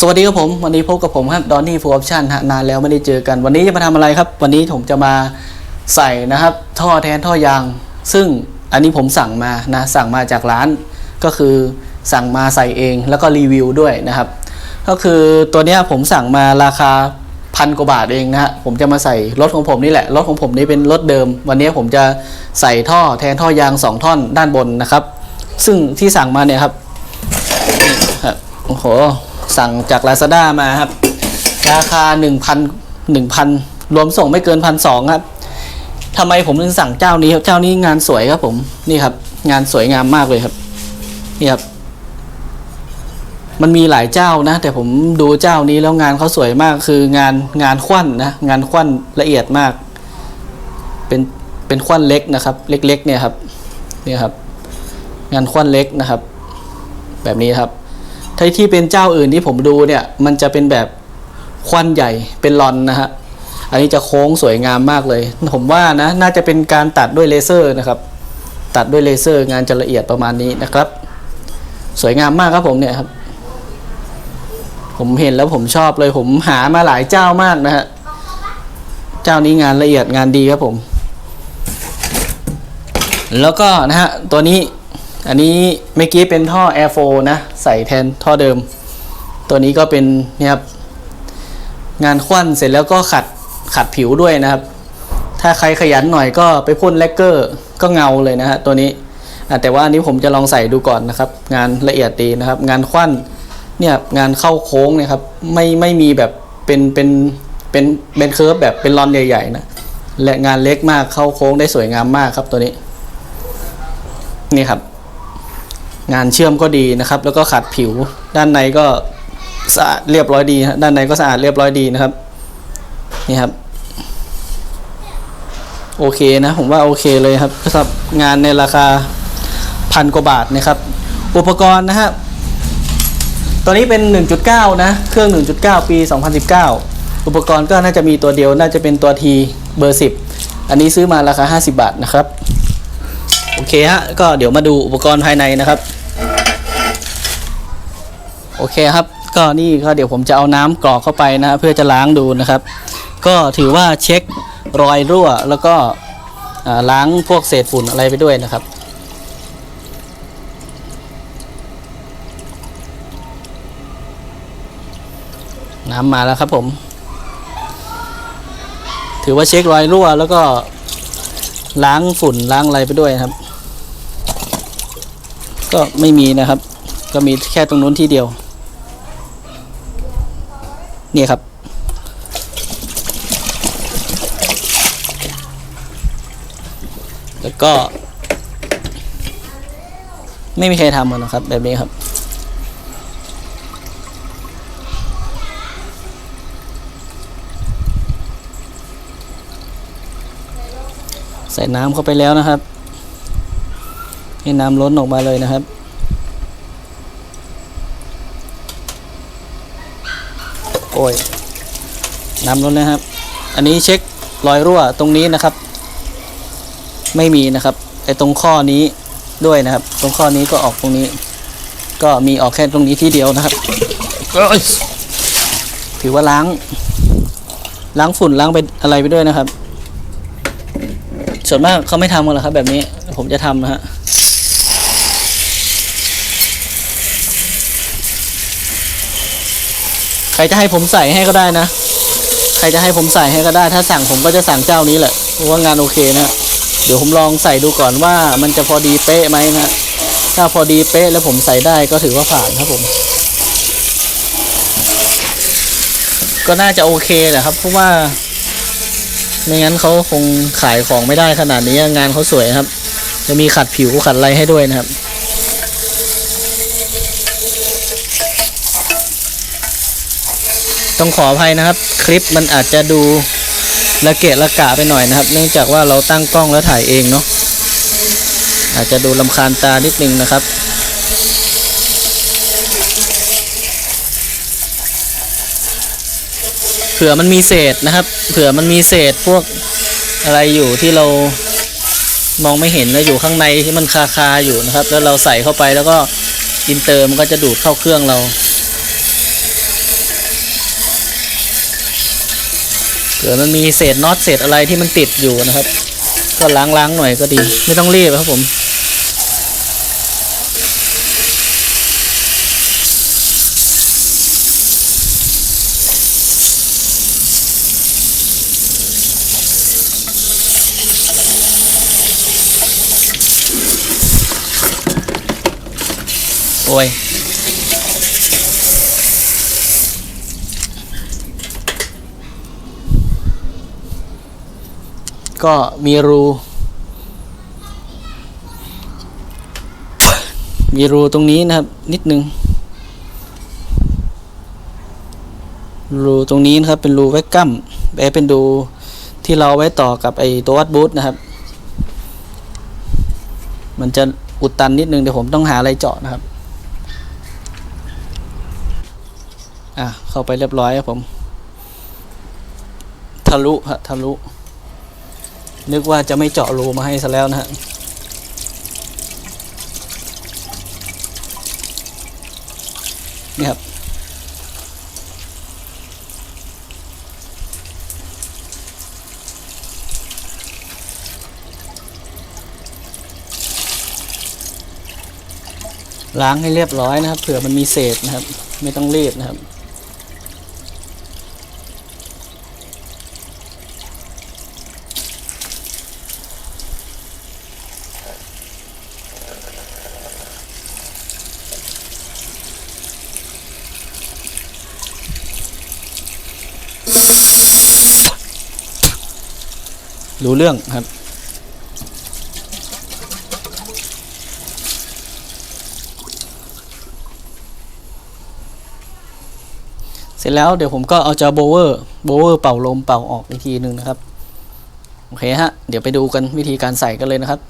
สวัสดีครับผมวันนี้พบกับผมครับดอนนี่ฟูออปชั่นฮะนานแล้วไม่ได้เจอกัน วันนี้จะมาทำอะไรครับ วันนี้ผมจะมาใส่นะครับ ท่อแทนท่อยาง ซึ่งอันนี้ผมสั่งมานะสั่งมาจากร้าน ก็คือสั่งมาใส่เองแล้วก็รีวิวด้วยนะครับ ก็คือตัวนี้ผมสั่งมาราคาพันกว่าบาทเองนะฮะผมจะมาใส่รถของผมนี่แหละรถของผมนี่เป็นรถเดิม วันนี้ผมจะใส่ท่อแทนท่อยางสองท่อนด้านบนนะครับ ซึ่งที่สั่งมาเนี่ยครับโอ้โห สั่งจาก Lazada มาครับ ราคา 1,000 1,000 รวมส่งไม่เกินพันสองครับทำไมผมถึงสั่งเจ้านี้ครับเจ้านี้งานสวยครับผมนี่ครับ งานสวยงามมากเลยครับนี่ครับมันมีหลายเจ้านะ แต่ผมดูเจ้านี้แล้วงานเขาสวยมากคืองานงานควันนะงานควันละเอียดมาก เป็นเป็นควันเล็กนะครับ เล็กๆเนี่ยครับเนี่ยครับ งานควันเล็กนะครับ แบบนี้ครับ ถ้าที่เป็นเจ้าอื่นที่ผมดูเนี่ย มันจะเป็นแบบควันใหญ่เป็นลอนนะฮะ อันนี้จะโค้งสวยงามมากเลย ผมว่านะ น่าจะเป็นการตัดด้วยเลเซอร์นะครับ ตัดด้วยเลเซอร์งานจะละเอียดประมาณนี้นะครับ สวยงามมากครับผมเนี่ยครับ ผมเห็นแล้วผมชอบเลย ผมหามาหลายเจ้ามากนะฮะ เจ้านี้งานละเอียดงานดีครับผม แล้วก็นะฮะตัวนี้ อันนี้เมื่อกี้เป็นท่อ Air 4นะ ใส่แทนท่อเดิม ตัวนี้ก็เป็นนี่ครับงานควันเสร็จแล้วก็ขัดขัดผิวด้วยนะครับ ถ้าใครขยันหน่อยก็ไปพ่นแลกเกอร์ก็เงาเลยนะฮะตัวนี้แต่ว่าอันนี้ผมจะลองใส่ดูก่อนนะครับ งานละเอียดดีนะครับ งานควันเนี่ยงานเข้าโค้งเนี่ยครับไม่ไม่มีแบบเป็นเป็นเป็นเป็นเคิร์ฟแบบเป็นรอนใหญ่ๆนะและงานเล็กมากเข้าโค้งได้สวยงามมากครับตัวนี้ นี่ครับ งานเชื่อมก็ดีนะครับ แล้วก็ขัดผิวด้านในก็สะอาดเรียบร้อยดีด้านในก็สะอาดเรียบร้อยดีนะครับนี่ครับโอเคนะผมว่าโอเคเลยครับสำหรับงานในราคาพันกว่าบาทนะครับ อุปกรณ์นะฮะตัวนี้เป็น 1.9 นะ เครื่อง 1.9 ปี 2019 อุปกรณ์ก็น่าจะมีตัวเดียว น่าจะเป็นตัว T เบอร์ 10 อันนี้ซื้อมาราคา 50 บาทนะครับ โอเคฮะ ก็เดี๋ยวมาดูอุปกรณ์ภายในนะครับ เคครับ ก็นี่ก็เดี๋ยวผมจะเอาน้ำกรอกเข้าไปนะเพื่อจะล้างดูนะครับ ก็ถือว่าเช็ครอยรั่ว แล้วก็ล้างพวกเศษฝุ่นอะไรไปด้วยนะครับน้ำมาแล้วครับผม ถือว่าเช็ครอยรั่ว แล้วก็ล้างฝุ่นล้างอะไรไปด้วยครับ ก็ไม่มีนะครับ ก็มีแค่ตรงนู้นที่เดียว นี่ครับ แล้วก็ ไม่มีใครทำกันหรอกครับ แบบนี้ครับ ใส่น้ำเข้าไปแล้วนะครับ ให้น้ำล้นออกมาเลยนะครับ โอ้ยน้ำล้นแล้วครับ อันนี้เช็ครอยรั่วตรงนี้นะครับ ไม่มีนะครับไอ้ตรงข้อนี้ด้วยนะครับ ตรงข้อนี้ก็ออกตรงนี้ ก็มีออกแค่ตรงนี้ที่เดียวนะครับเอ้ยถือว่าล้าง ล้างฝุ่นล้างไปอะไรไปด้วยนะครับ ส่วนมากเขาไม่ทำกันหรอกครับ แบบนี้ผมจะทำนะฮะ ใครจะให้ผมใส่ให้ก็ได้นะ ใครจะให้ผมใส่ให้ก็ได้ ถ้าสั่งผมก็จะสั่งเจ้านี้แหละเพราะว่างานโอเคนะเดี๋ยวผมลองใส่ดูก่อนว่ามันจะพอดีเป๊ะไหมนะถ้าพอดีเป๊ะแล้วผมใส่ได้ก็ถือว่าผ่านครับผม ก็น่าจะโอเคแหละครับ เพราะว่าไม่งั้นเขาคงขายของไม่ได้ขนาดนี้งานเขาสวยครับ จะมีขัดผิวขัดอะไรให้ด้วยนะครับ ต้องขออภัยนะครับ คลิปมันอาจจะดูละเกะละกะไปหน่อยนะครับ เนื่องจากว่าเราตั้งกล้องแล้วถ่ายเองเนาะอาจจะดูลำคาญตานิดนึงนะครับ เผื่อมันมีเศษนะครับ เผื่อมันมีเศษพวกอะไรอยู่ที่เรามองไม่เห็นแล้วอยู่ข้างในที่มันคาคาอยู่นะครับ แล้วเราใส่เข้าไปแล้วก็อินเตอร์มันก็จะดูดเข้าเครื่องเรา ผื่อมันมีเศษน็อตเศษอะไรที่มันติดอยู่นะครับ ก็ล้างๆหน่อยก็ดี ไม่ต้องรีบครับผมโอ้ย ก็มีรู มีรูตรงนี้นะครับ นิดนึง รูตรงนี้นะครับ เป็นรูแวกกัมแปเป็นรูที่เราไว้ต่อกับไอตัววัดบูทนะครับ มันจะอุดตันนิดนึงเดี๋ยวผมต้องหาอะไรเจาะนะครับ อะ เข้าไปเรียบร้อยครับผม ทะลุฮะทะลุ นึกว่าจะไม่เจาะรูมาให้ซะแล้วนะฮะนี่ครับ ล้างให้เรียบร้อยนะครับ เผื่อมันมีเศษนะครับ ไม่ต้องรีบนะครับ รู้เรื่องครับ เสร็จแล้วเดี๋ยวผมก็เอาจาโบเวอร์โบเวอร์เป่าลมเป่าออกอีกทีหนึ่งนะครับ โอเคฮะ เดี๋ยวไปดูกันวิธีการใส่กันเลยนะครับ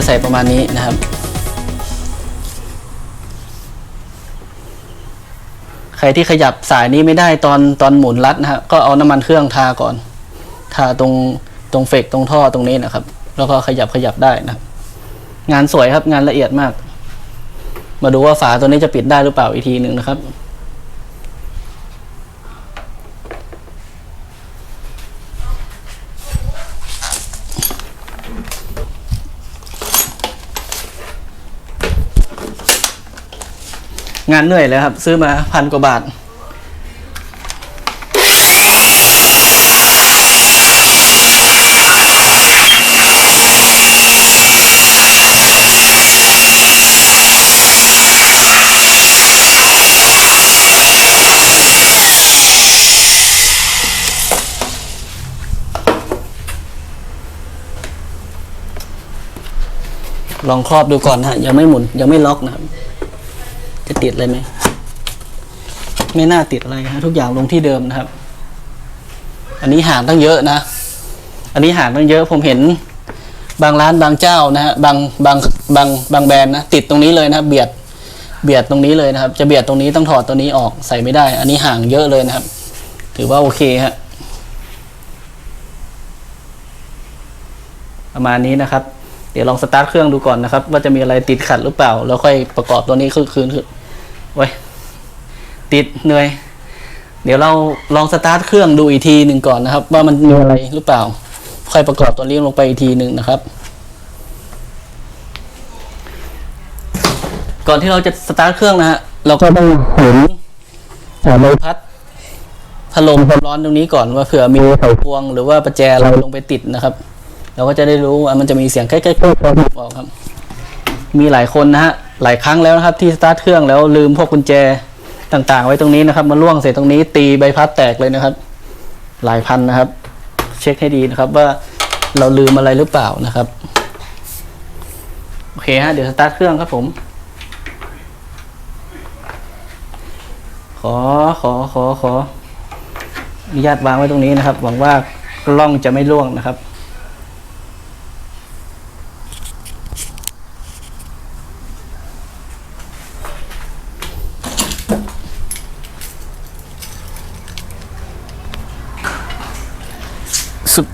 ก็ใส่ประมาณนี้นะครับ ใครที่ขยับสายนี้ไม่ได้ตอนตอนหมุนรัดนะฮะก็เอาน้ำมันเครื่องทาก่อน ทาตรงตรงเฟกตรงท่อตรงนี้นะครับ แล้วก็ขยับขยับได้นะครับงานสวยครับงานละเอียดมาก มาดูว่าฝาตัวนี้จะปิดได้หรือเปล่าอีกทีหนึ่งนะครับ งานเหนื่อยเลยครับ ซื้อมาพันกว่าบาท ลองครอบดูก่อนนะฮะยังไม่หมุนยังไม่ล็อกนะครับ จะติดอะไรไหม ไม่น่าติดอะไรฮะทุกอย่างลงที่เดิมนะครับ อันนี้ห่างตั้งเยอะนะ อันนี้ห่างตั้งเยอะผมเห็นบางร้านบางเจ้านะฮะบางบางบางบางแบรนด์นะติดตรงนี้เลยนะครับเบียดเบียดตรงนี้เลยนะครับ จะเบียดตรงนี้ต้องถอดตัวนี้ออกใส่ไม่ได้ อันนี้ห่างเยอะเลยนะครับ ถือว่าโอเคฮะประมาณนี้นะครับ เดี๋ยวลองสตาร์ทเครื่องดูก่อนนะครับ ว่าจะมีอะไรติดขัดหรือเปล่า แล้วค่อยประกอบตัวนี้คืนคืน คืนไว้ยติดเหนื่อย เดี๋ยวเราลองสตาร์ทเครื่องดูอีกทีหนึ่งก่อนนะครับ ว่ามันมีอะไรหรือเปล่า ค่อยประกอบตัวนี้ลงไปอีกทีหนึ่งนะครับ ก่อนที่เราจะสตาร์ทเครื่องนะฮะเราก็ต้องหมุนใบพัดพัดลมความร้อนตรงนี้ก่อนว่าเผื่อมีไขพวง หรือว่าประแจอะไรลงไปติดนะครับ เราก็จะได้รู้ว่ามันจะมีเสียงใกล้ๆๆออกครับ มีหลายคนนะฮะ หลายครั้งแล้วนะครับที่สตาร์ทเครื่องแล้วลืมพวกกุญแจต่างๆ ไว้ตรงนี้นะครับมาล่วงเสร็จตรงนี้ตีใบพัดแตกเลยนะครับ หลายพันนะครับ เช็คให้ดีนะครับว่าเราลืมอะไรหรือเปล่านะครับโอเคฮะเดี๋ยวสตาร์ทเครื่องครับผม ขอขอขอขออนุญาตวางไว้ตรงนี้นะครับ หวังว่ากล้องจะไม่ล่วงนะครับ สุด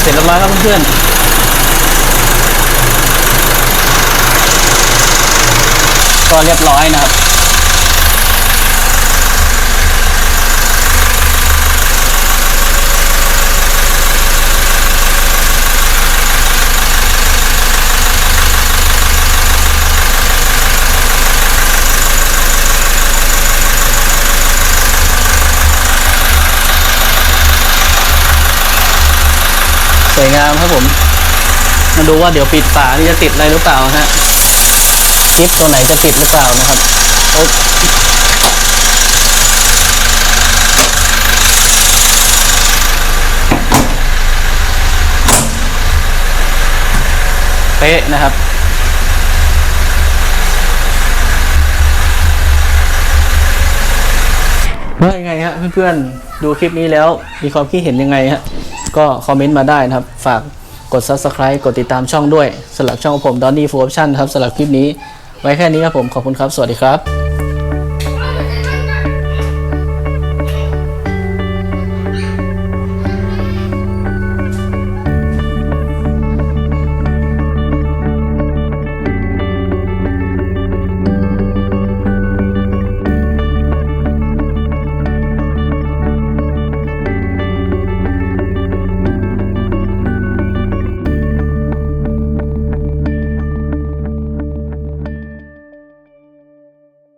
เสร็จเรียบร้อยครับเพื่อน ก็เรียบร้อยนะครับ สวยงามครับผม มาดูว่าเดี๋ยวปิดฝานี่จะติดอะไรหรือเปล่าฮะ กิฟตัวไหนจะติดหรือเปล่านะครับโอ๊ะเป๊ะนะครับว่ายังไงฮะเพื่อนๆ ดูคลิปนี้แล้วมีความคิดเห็นยังไงฮะก็คอมเมนต์มาได้นะครับ ฝากกด subscribe กดติดตามช่องด้วยสำหรับช่องของผม Donny Full Option ครับสำหรับคลิปนี้ ไว้แค่นี้ครับผมขอบคุณครับ สวัสดีครับ